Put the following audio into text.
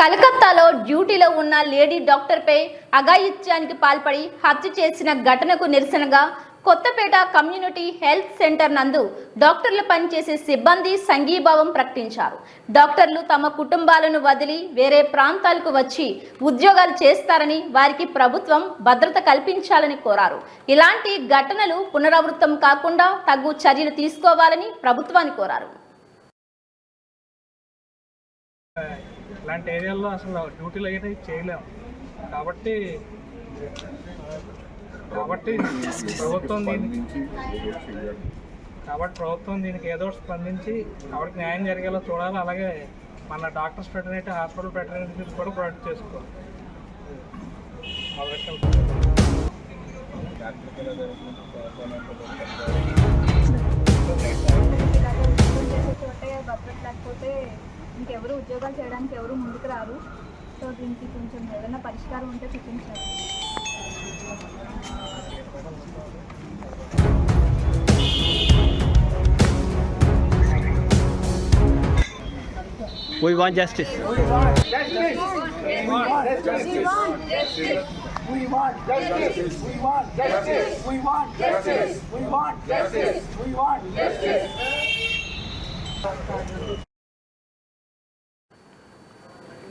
కలకత్తాలో డ్యూటీలో ఉన్న లేడీ డాక్టర్పై అఘాయిత్యానికి పాల్పడి హత్య చేసిన ఘటనకు నిరసనగా కొత్తపేట కమ్యూనిటీ హెల్త్ సెంటర్ నందు డాక్టర్లు పనిచేసే సిబ్బంది సంఘీభావం ప్రకటించారు. డాక్టర్లు తమ కుటుంబాలను వదిలి వేరే ప్రాంతాలకు వచ్చి ఉద్యోగాలు చేస్తారని వారికి ప్రభుత్వం భద్రత కల్పించాలని కోరారు. ఇలాంటి ఘటనలు పునరావృతం కాకుండా తగు చర్యలు తీసుకోవాలని ప్రభుత్వాన్ని కోరారు. ఇలాంటి ఏరియాల్లో అసలు డ్యూటీలు అయితే చేయలేము. కాబట్టి కాబట్టి ప్రభుత్వం దీనికి కాబట్టి ప్రభుత్వం దీనికి ఏదో ఒకటి స్పందించి ఆవిడకి న్యాయం జరిగేలా చూడాలి. అలాగే మన డాక్టర్స్ ఫెటర్నిటీ హాస్పిటల్ ఫెటర్నిటీ కూడా ప్రొడక్ట్ చేసుకోవాలి. ఇంకెవరు ఉద్యోగాలు చేయడానికి ఎవరు ముందుకు రారు సో దీనికి కొంచెం ఏదైనా పరిష్కారం ఉంటే చూపించాలి We want justice. We want justice. We want justice. We want justice. We want justice. We want justice. We want justice. We want justice.